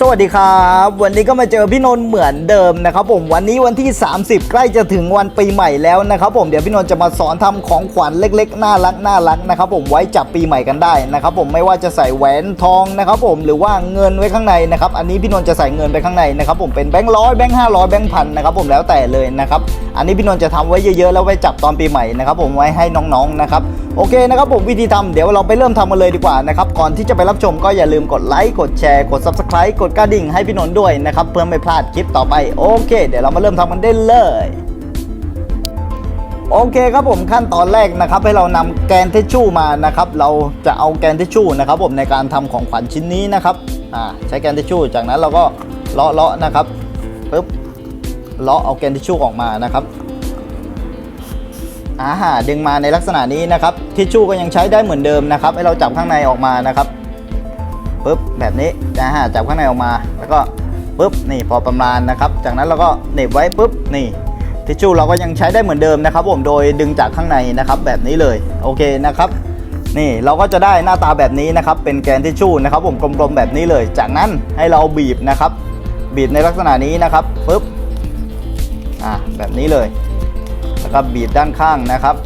สวัสดีครับ วันนี้ก็มาเจอพี่นนท์เหมือนเดิมนะครับผมวันนี้วันที่ 30 ใกล้จะถึงวันปีใหม่แล้วนะครับผมเดี๋ยวพี่นนท์จะมาสอนทำของขวัญเล็กๆ น่ารักน่ารักนะครับผมไว้จับปีใหม่กันได้นะครับผมไม่ว่าจะใส่แหวนทองนะครับผมหรือว่าเงินไว้ข้างในนะครับอันนี้พี่นนท์จะใส่เงินไปข้างในนะครับผมเป็นแบงค์ร้อยแบงค์ห้าร้อยแบงค์พันนะครับผมแล้วแต่เลยนะครับอันนี้พี่นนท์จะทำไว้เยอะๆแล้วไว้จับตอนปีใหม่นะครับผมไว้ให้น้องๆนะครับ โอเคนะครับผมวิธีทำเดี๋ยวเราไปเริ่มทำกันเลยดีกว่านะครับก่อนที่จะไปรับชมก็อย่าลืมกดไลค์กดแชร์กด subscribe กดกระดิ่งให้พี่นนท์ด้วยนะครับเพื่อไม่พลาดคลิปต่อไปโอเค เดี๋ยวเรามาเริ่มทำกันได้เลยโอเคครับผมขั้นตอนแรกนะครับให้เรานำแกนทิชชู่มานะครับเราจะเอาแกนทิชชู่นะครับผมในการทำของขวัญชิ้นนี้นะครับอ่าใช้แกนทิชชู่จากนั้นเราก็เลาะเลาะนะครับปึ๊บเลาะเอาแกนทิชชู่ออกมานะครับ อ่าดึงมาในลักษณะนี้นะครับทิชชู่ก็ยังใช้ได้เหมือนเดิมนะครับ ให้เราจับข้างในออกมานะครับปึ๊บแบบนี้นะฮะจับข้างในออกมา แล้วก็ปึ๊บนี่พอประมาณนะครับ จากนั้นเราก็เน็บไว้ปึ๊บนี่ทิชชู่เราก็ยังใช้ได้เหมือนเดิมนะครับ ผมโดยดึงจากข้างในนะครับ แบบนี้เลยโอเคนะครับ นี่เราก็จะได้หน้าตาแบบนี้นะครับ เป็นแกนทิชชู่นะครับ ผมกลมๆแบบนี้เลย จากนั้นให้เราบีบนะครับ บีบในลักษณะนี้นะครับปึ๊บอ่าแบบนี้เลย ก็บีบด้านข้างนะครับ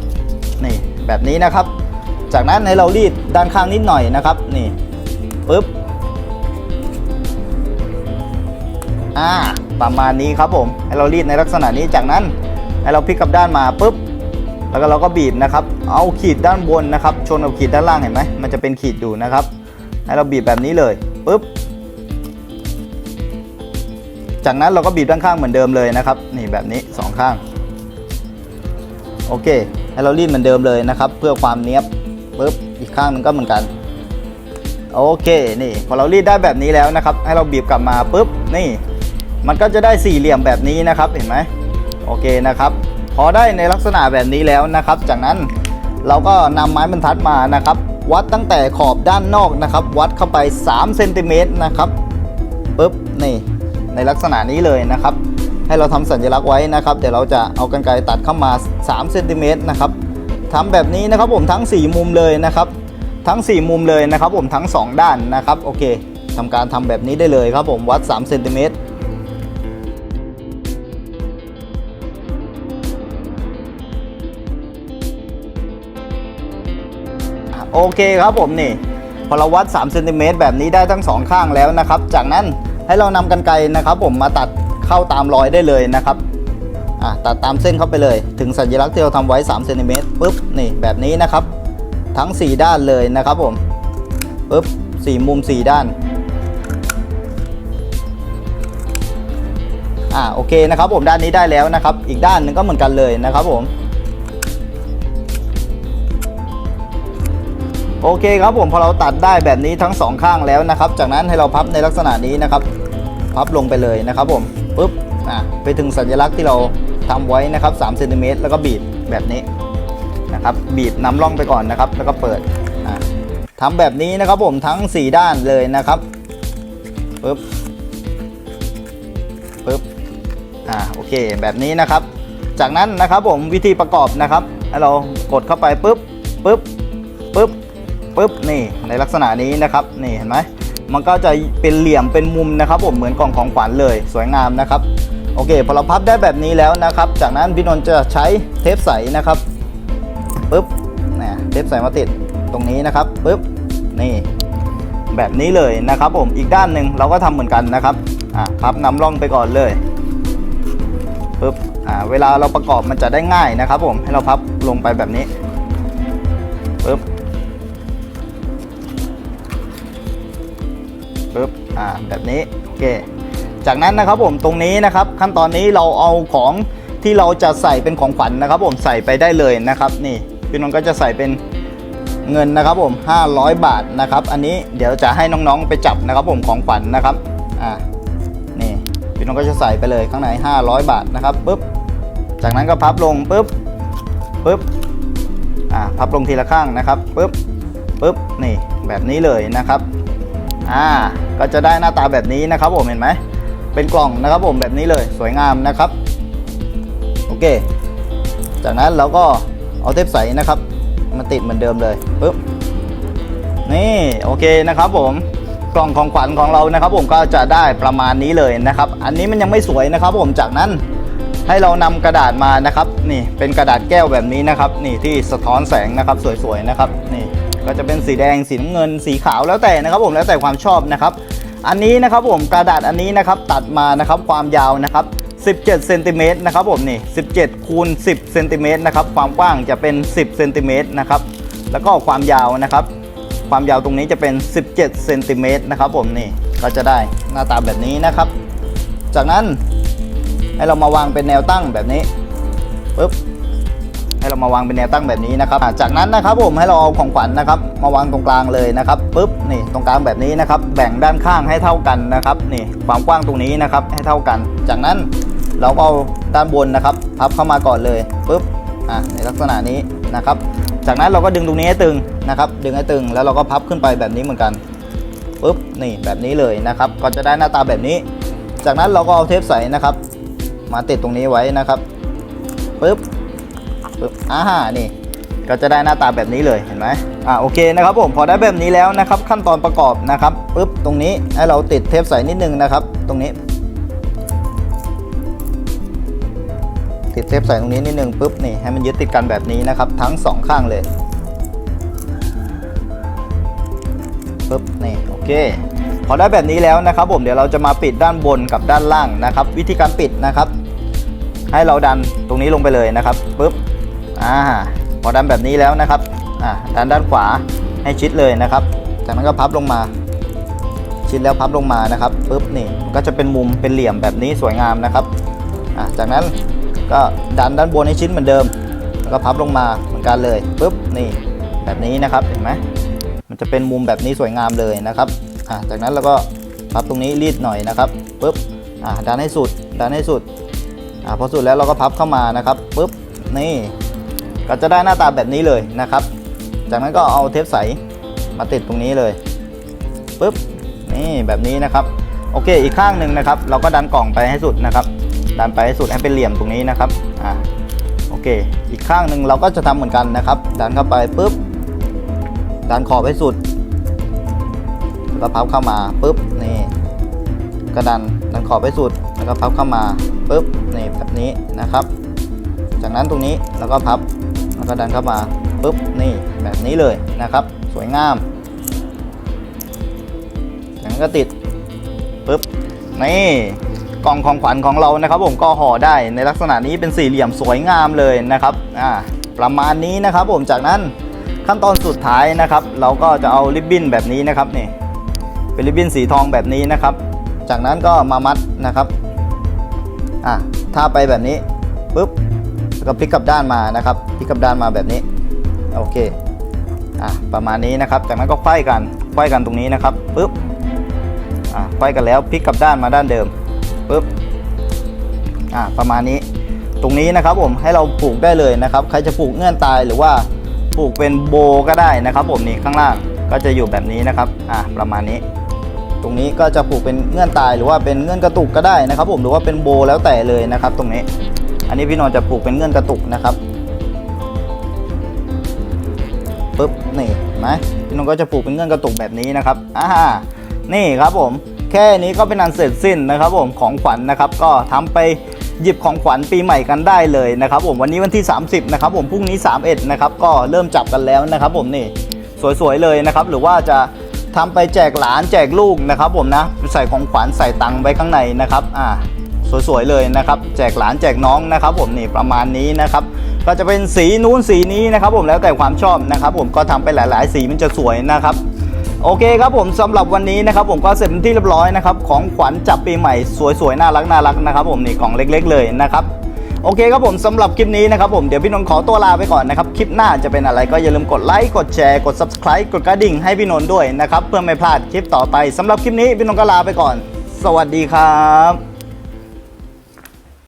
นี่แบบนี้นะครับ จากนั้นให้เรารีดด้านข้างนิดหน่อยนะครับนี่ปึ๊บอ่าประมาณนี้ครับผมให้เรารีดในลักษณะนี้จากนั้นให้เราพลิกกลับด้านมาปุ๊บแล้วก็เราก็บีบนะครับ เอาขีดด้านบนนะครับ ชนกับขีดด้านล่างเห็นไหมมันจะเป็นขีดอยู่นะครับ ให้เราบีบแบบนี้เลยปุ๊บจากนั้นเราก็บีบด้านข้างเหมือนเดิมเลยนะครับ นี่แบบนี้สองข้าง โอเคให้เรารีดเหมือนเดิมเลยนะครับ เพื่อความเนี้ยบปุ๊บอีกข้างนึงก็เหมือนกัน โอเคนี่พอเรารีดได้แบบนี้แล้วนะครับ ให้เราบีบกลับมาปุ๊บนี่ มันก็จะได้สี่เหลี่ยมแบบนี้นะครับเห็นไหมโอเคนะครับพอได้ในลักษณะแบบนี้แล้วนะครับ จากนั้นเราก็นำไม้บรรทัดมานะครับ วัดตั้งแต่ขอบด้านนอกนะครับ วัดเข้าไป3เซนติเมตรนะครับปุ๊บนี่ในลักษณะนี้เลยนะครับ ให้เราทำสัญลักษณ์ไว้นะครับ เดี๋ยวเราจะเอากรรไกรตัดเข้ามา3เซนติเมตรนะครับทำแบบนี้นะครับผมทั้ง 4 มุมเลยนะครับ ทั้ง 4 มุมเลยนะครับ ผมทั้ง 2 ด้านนะครับโอเคทำการทำแบบนี้ได้เลยครับผมวัด3เซนติเมตรโอเคครับผมนี่พอเราวัด3เซนติเมตรแบบนี้ได้ทั้งสองข้างแล้วนะครับ จากนั้นให้เรานำกันไกรนะครับ ผมมาตัด เข้าตามรอยได้เลยนะครับอะตัดตามเส้นเข้าไปเลย ถึงสัญลักษณ์ที่เราทำไว้3เซนติเมตรปุ๊บนี่แบบนี้นะครับ ทั้ง 4 ด้านเลยนะครับผมปุ๊บสี่มุม 4 ด้านอ่าโอเคนะครับผมด้านนี้ได้แล้วนะครับ อีกด้านหนึ่งก็เหมือนกันเลยนะครับผมโอเคครับผมพอเราตัดได้แบบนี้ทั้งสองข้างแล้วนะครับ จากนั้นให้เราพับในลักษณะนี้นะครับ พับลงไปเลยนะครับผม ปุ๊บอะไปถึงสัญลักษณ์ที่เราทำไว้นะครับ3เซนติเมตรแล้วก็บีบแบบนี้นะครับบีบนำร่องไปก่อนนะครับ แล้วก็เปิดอะทำแบบนี้นะครับผมทั้ง 4 ด้านเลยนะครับปุ๊บปุ๊บอ่าโอเคแบบนี้นะครับ จากนั้นนะครับผมวิธีประกอบนะครับให้เรากดเข้าไปปุ๊บปุ๊บปุ๊บปุ๊บนี่ในลักษณะนี้นะครับนี่เห็นไหม มันก็จะเป็นเหลี่ยมเป็นมุมนะครับผมเหมือนกล่องของขวัญเลยสวยงามนะครับโอเคพอเราพับได้แบบนี้แล้วนะครับ จากนั้นพี่นนท์จะใช้เทปใสนะครับปุ๊บเนี่ยเทปใสมาติดตรงนี้นะครับปุ๊บนี่แบบนี้เลยนะครับผมอีกด้านหนึ่งเราก็ทำเหมือนกันนะครับอะพับนำร่องไปก่อนเลยปุ๊บอ่าเวลาเราประกอบมันจะได้ง่ายนะครับผมให้เราพับลงไปแบบนี้ปุ๊บ ปึ๊บอ่าแบบนี้โอเคจากนั้นนะครับผมตรงนี้นะครับ ขั้นตอนนี้เราเอาของที่เราจะใส่เป็นของขวัญนะครับ ผมใส่ไปได้เลยนะครับนี่พี่นนท์ก็จะใส่เป็นเงินนะครับผม 500 บาทนะครับ อันนี้เดี๋ยวจะให้น้องๆไปจับนะครับ ผมของขวัญนะครับอ่านี่พี่นนท์ก็จะใส่ไปเลยข้างใน 500 บาทนะครับปึ๊บจากนั้นก็พับลงปึ๊บปึ๊บอ่าพับลงทีละข้างนะครับปึ๊บปึ๊บนี่แบบนี้เลยนะครับ อ่าก็จะได้หน้าตาแบบนี้นะครับผมเห็นไหมเป็นกล่องนะครับผมแบบนี้เลยสวยงามนะครับโอเค จากนั้นเราก็เอาเทปใสนะครับ มาติดเหมือนเดิมเลยปึ๊บนี่โอเคนะครับผมกล่องของขวัญของเรานะครับ ผมก็จะได้ประมาณนี้เลยนะครับ อันนี้มันยังไม่สวยนะครับ ผมจากนั้นให้เรานำกระดาษมานะครับ นี่เป็นกระดาษแก้วแบบนี้นะครับ นี่ที่สะท้อนแสงนะครับ สวยๆนะครับ นี่ ก็จะเป็นสีแดงสีน้ำเงินสีขาวแล้วแต่นะครับผมแล้วแต่ความชอบนะครับ อันนี้นะครับผมกระดาษอันนี้นะครับตัดมานะครับความยาวนะครับ17เซนติเมตรนะครับผมนี่17คูณ10เซนติเมตรนะครับความกว้างจะเป็น 10เซนติเมตรนะครับแล้วก็ความยาวนะครับ ความยาวตรงนี้จะเป็น 17เซนติเมตรนะครับผมนี่ก็จะได้หน้าตาแบบนี้นะครับ จากนั้นให้เรามาวางเป็นแนวตั้งแบบนี้ปึ๊บ ให้เรามาวางเป็นแนวตั้งแบบนี้นะครับจากนั้นนะครับผมให้เราเอาของขวัญนะครับมาวางตรงกลางเลยนะครับปึ๊บนี่ตรงกลางแบบนี้นะครับแบ่งด้านข้างให้เท่ากันนะครับนี่ความกว้างตรงนี้นะครับให้เท่ากัน จากนั้นเราก็เอาด้านบนนะครับพับเข้ามาก่อนเลยปึ๊บอ่าในลักษณะนี้นะครับ จากนั้นเราก็ดึงตรงนี้ให้ตึงนะครับ ดึงให้ตึงแล้วเราก็พับขึ้นไปแบบนี้เหมือนกันปึ๊บนี่แบบนี้เลยนะครับก็จะได้หน้าตาแบบนี้ จากนั้นเราก็เอาเทปใสนะครับ มาติดตรงนี้ไว้นะครับปึ๊บ ปึ๊บอ่านี่ก็จะได้หน้าตาแบบนี้เลยเห็นไหมอ่าโอเคนะครับผมพอได้แบบนี้แล้วนะครับขั้นตอนประกอบนะครับปึ๊บตรงนี้ให้เราติดเทปใสนิดนึงนะครับ ตรงนี้ ติดเทปใส่ตรงนี้นิดนึงปุ๊บนี่ให้มันยึดติดกันแบบนี้นะครับ ทั้งสองข้างเลยปุ๊บนี่โอเคพอได้แบบนี้แล้วนะครับ ผมเดี๋ยวเราจะมาปิดด้านบนกับด้านล่างนะครับ วิธีการปิดนะครับ ให้เราดันตรงนี้ลงไปเลยนะครับปุ๊บ อ่าพอดันแบบนี้แล้วนะครับอ่าดันด้านขวาให้ชิดเลยนะครับ จากนั้นก็พับลงมา ชิดแล้วพับลงมานะครับปุ๊บนี่ก็จะเป็นมุมเป็นเหลี่ยมแบบนี้สวยงามนะครับอ่าจากนั้นก็ดันด้านบนให้ชิ้นเหมือนเดิม แล้วก็พับลงมาเหมือนกันเลยปุ๊บนี่แบบนี้นะครับเห็นไหมมันจะเป็นมุมแบบนี้สวยงามเลยนะครับอ่าจากนั้นเราก็พับตรงนี้รีดหน่อยนะครับปุ๊บอ่าดันให้สุดดันให้สุดอ่าพอสุดแล้วเราก็พับเข้ามานะครับปุ๊บนี่ ก็จะได้หน้าตาแบบนี้เลยนะครับ จากนั้นก็เอาเทปใสมาติดตรงนี้เลยปุ๊บนี่แบบนี้นะครับ โอเคอีกข้างหนึ่งนะครับ เราก็ดันกล่องไปให้สุดนะครับ ดันไปให้สุดให้เป็นเหลี่ยมตรงนี้นะครับอ่าโอเค อีกข้างหนึ่งเราก็จะทำเหมือนกันนะครับ ดันเข้าไปปุ๊บดันขอบให้สุดแล้วก็พับเข้ามาปุ๊บนี่ก็ดันดันขอบให้สุดแล้วก็พับเข้ามาปุ๊บนี่แบบนี้นะครับ จากนั้นตรงนี้เราก็พับ ก็ดันเข้ามาปุ๊บนี่แบบนี้เลยนะครับ สวยงามจากนั้นก็ติดปุ๊บนี่กล่องของขวัญของเรานะครับ ผมก็ห่อได้ในลักษณะนี้เป็นสี่เหลี่ยมสวยงามเลยนะครับอ่าประมาณนี้นะครับ ผมจากนั้นขั้นตอนสุดท้ายนะครับ เราก็จะเอาริบบิ้นแบบนี้นะครับนี่เป็นริบบิ้นสีทองแบบนี้นะครับ จากนั้นก็มามัดนะครับอ่าถ้าไปแบบนี้ปุ๊บ ก็พลิกกลับด้านมานะครับพลิกกลับด้านมาแบบนี้โอเคอ่าประมาณนี้นะครับ จากนั้นก็ไขว้กันไขว้กันตรงนี้นะครับปุ๊บอ่าไขว้กันแล้วพลิกกลับด้านมาด้านเดิมปุ๊บอ่าประมาณนี้ ตรงนี้นะครับผมให้เราผูกได้เลยนะครับ ใครจะผูกเงื่อนตายหรือว่าผูกเป็นโบก็ได้นะครับ ผมนี่ข้างล่างก็จะอยู่แบบนี้นะครับอ่าประมาณนี้ ตรงนี้ก็จะผูกเป็นเงื่อนตายหรือว่าเป็นเงื่อนกระตุกก็ได้นะครับ ผมหรือว่าเป็นโบแล้วแต่เลยนะครับ ตรงนี้ อันนี้พี่นนท์จะผูกเป็นเงื่อนกระตุกนะครับปุ๊บนี่นไหมพี่นนท์ก็จะผูกเป็นเงื่อนกระตุกแบบนี้นะครับอ่านี่ครับผม แค่นี้ก็เป็นอันเสร็จสิ้นนะครับผมของขวัญนะครับ ก็ทำไปหยิบของขวัญปีใหม่กันได้เลยนะครับผมวันนี้วันที่ 30นะครับผมพรุ่งนี้ 31นะครับก็เริ่มจับกันแล้วนะครับผมนี่สวยๆเลยนะครับ หรือว่าจะทำไปแจกหลานแจกลูกนะครับผมนะใส่ของขวัญใส่ตังค์ไว้ข้างในนะครับอ่า สวยๆเลยนะครับแจกหลานแจกน้องนะครับ ผมนี่ประมาณนี้นะครับ ก็จะเป็นสีนู้นสีนี้นะครับ ผมแล้วแต่ความชอบนะครับ ผมก็ทำไปหลาย ๆ สีมันจะสวยนะครับโอเคครับผมสำหรับวันนี้นะครับผมก็เสร็จเป็นที่เรียบร้อยนะครับของขวัญจับปีใหม่สวยๆน่ารักน่ารักนะครับ ผมนี่กล่องเล็ก ๆ เลยนะครับโอเคครับผมสำหรับคลิปนี้นะครับผมเดี๋ยวพี่นนท์ขอตัวลาไปก่อนนะครับคลิปหน้าจะเป็นอะไรก็อย่าลืมกดไลค์กดแชร์กด subscribe กดกระดิ่งให้พี่นนท์ด้วยนะครับเพื่อไม่พลาดคลิปต่อไปสำหรับคลิปนี้พี่นนท์ก็ลาไปก่อน สวัสดีครับ